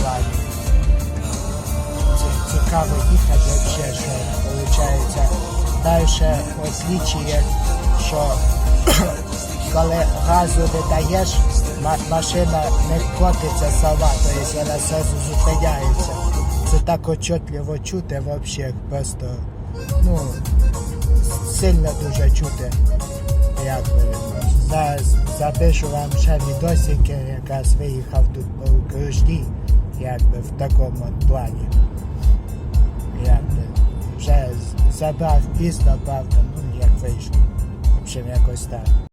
плані. Цікаво їхати взагалі, що виходить. Далі освічує, що коли газу не машина не котиться сама, тобто вона зразу зупиняється. Це так отчетливо чути взагалі, просто ну, сильно дуже чути. Як би, за, запишу вам ще відосики, якраз виїхав тут по окружній, якби в такому плані. Якби вже забрав пізно, правда, ну як вийшло. В общем, якось так.